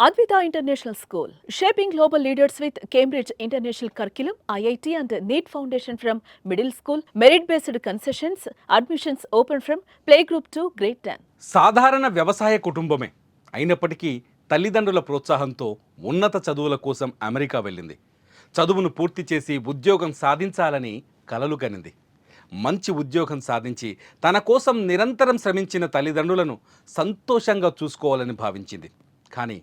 Advitha international school shaping global leaders with Cambridge international curriculum IIT and NEET foundation from middle school merit based concessions admissions open from play group to grade ten సాధారణ వ్యవసాయ కుటుంబమే అయినప్పటికీ తల్లిదండ్రుల ప్రోత్సాహంతో ఉన్నత చదువుల కోసం America వెళ్ళింది చదువును పూర్తి చేసి ఉద్యోగం సాధించాలని కలలు కనింది మంచి ఉద్యోగం సాధించి తన కోసం నిరంతరం శ్రమించిన తల్లిదండ్రులను సంతోషంగా చూసుకోవాలని భావించింది కానీ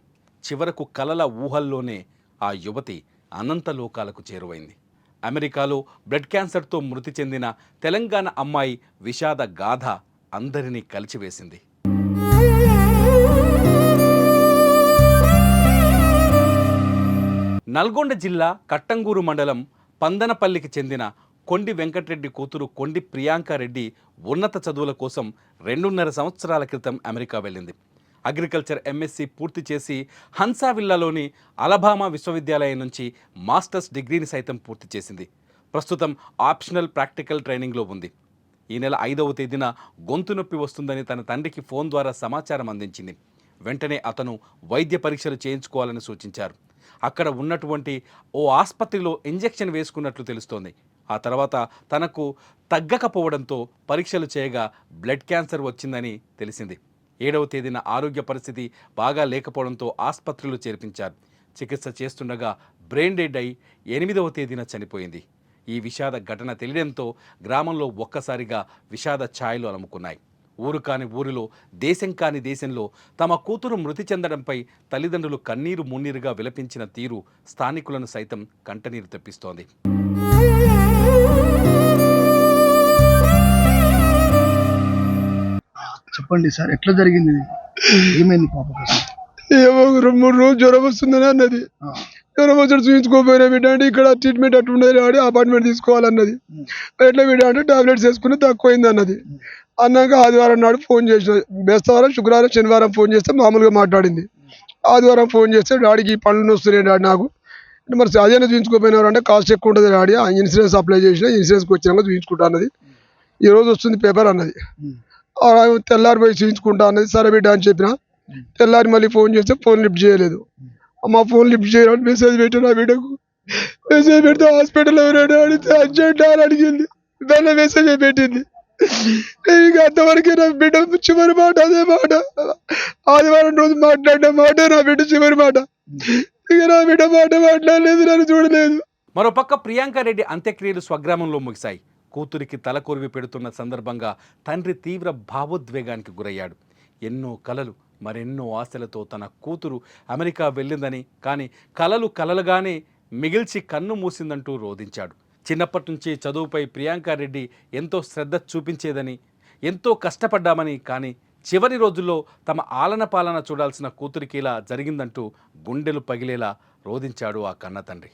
చివరకు కలల ఊహల్లోనే ఆ యువతి అనంత లోకాలకు చేరువైంది. అమెరికాలో బ్లడ్ క్యాన్సర్తో మృతి చెందిన తెలంగాణ అమ్మాయి విషాద గాథ అందరినీ కలిచివేసింది. నల్గొండ జిల్లా కట్టంగూరు మండలం పందనపల్లికి చెందిన కొండి వెంకటరెడ్డి కూతురు కొండి ప్రియాంకారెడ్డి ఉన్నత చదువుల కోసం రెండున్నర సంవత్సరాల క్రితం అమెరికా వెళ్ళింది. అగ్రికల్చర్ ఎంఎస్సి పూర్తి చేసి హన్సావిల్లాలోని అలబామా విశ్వవిద్యాలయం నుంచి మాస్టర్స్ డిగ్రీని సైతం పూర్తి చేసింది. ప్రస్తుతం ఆప్షనల్ ప్రాక్టికల్ ట్రైనింగ్లో ఉంది. ఈ నెల ఐదవ తేదీన గొంతు నొప్పి వస్తుందని తన తండ్రికి ఫోన్ ద్వారా సమాచారం అందించింది. వెంటనే అతను వైద్య పరీక్షలు చేయించుకోవాలని సూచించారు. అక్కడ ఉన్నటువంటి ఓ ఆసుపత్రిలో ఇంజెక్షన్ వేసుకున్నట్లు తెలుస్తోంది. ఆ తర్వాత తనకు తగ్గకపోవడంతో పరీక్షలు చేయగా బ్లడ్ క్యాన్సర్ వచ్చిందని తెలిసింది. ఏడవ తేదీన ఆరోగ్య పరిస్థితి బాగా లేకపోవడంతో ఆసుపత్రిలో చేర్పించారు. చికిత్స చేస్తుండగా బ్రెయిన్ డెడ్ అయి ఎనిమిదవ తేదీన చనిపోయింది. ఈ విషాద ఘటన తెలియడంతో గ్రామంలో ఒక్కసారిగా విషాద ఛాయలు అలముకున్నాయి. ఊరు కాని ఊరిలో దేశం కాని దేశంలో తమ కూతురు మృతి చెందడంపై తల్లిదండ్రులు కన్నీరు మున్నీరుగా విలపించిన తీరు స్థానికులను సైతం కంటనీరు తెప్పిస్తోంది. చెప్పండి సార్ ఎట్లా జరిగింది? ఏమైంది పాప ఏమో రెండు మూడు రోజులు జ్వరం వస్తుందని అన్నది. జ్వరం వచ్చి చూపించుకోపోయినా బిడ్డ అంటే ఇక్కడ ట్రీట్మెంట్ అట్లుండదు ఆడి అపాయింట్మెంట్ తీసుకోవాలన్నది. ఎట్లా బిడ్డ అంటే టాబ్లెట్స్ వేసుకుని తక్కువైంది అన్నది అన్నాక ఆదివారం నాడు ఫోన్ చేసిన బేస్తవారం శుక్రవారం శనివారం ఫోన్ చేస్తే మామూలుగా మాట్లాడింది. ఆదివారం ఫోన్ చేస్తే డాడీకి ఈ పనులు వస్తున్నాయి డాడీ నాకు. మరి అదేనా చూపించుకోపోయినారు అంటే కాస్ట్ ఎక్కువ ఉంటుంది డాడీ. ఇన్సూరెన్స్ అప్లై చేసిన ఇన్సూరెన్స్కి వచ్చినాక చూపించుకుంటా అన్నది. ఈ రోజు వస్తుంది పేపర్ అన్నది. తెల్లారి పోయి చూపించుకుంటా అన్నది. సరే బిడ్డ అని చెప్పిన. తెల్లారి మళ్ళీ ఫోన్ చేస్తే ఫోన్ లిఫ్ట్ చేయలేదు. అమ్మ ఫోన్ లిఫ్ట్ చేయడానికి మెసేజ్ పెట్టాను ఆ బిడ్డకు? మెసేజ్ పెడితే హాస్పిటల్ ఎవరైనా అడిగితే అర్జెంట్ అని అడిగింది. దానిలో మెసేజ్ పెట్టింది. ఇక అంతవరకే నా బిడ్డ చివరి మాట అదే మాట. ఆదివారం రోజు మాట్లాడిన మాట నా బిడ్డ చివరి మాట. ఇక నా బిడ్డ మాట మాట్లాడలేదు నన్ను చూడలేదు. మరోపక్క ప్రియాంకారెడ్డి అంత్యక్రియలు స్వగ్రామంలో ముగిశాయి. కూతురికి తలకొరివి పెడుతున్న సందర్భంగా తండ్రి తీవ్ర భావోద్వేగానికి గురయ్యాడు. ఎన్నో కలలు మరెన్నో ఆశలతో తన కూతురు అమెరికా వెళ్ళిందని కానీ కలలు కలలుగానే మిగిల్చి కన్ను మూసిందంటూ రోధించాడు. చిన్నప్పటి నుంచి చదువుపై ప్రియాంకారెడ్డి ఎంతో శ్రద్ధ చూపించేదని ఎంతో కష్టపడ్డామని కానీ చివరి రోజుల్లో తమ ఆలన పాలన చూడాల్సిన కూతురికి ఇలా జరిగిందంటూ గుండెలు పగిలేలా రోధించాడు ఆ కన్న తండ్రి.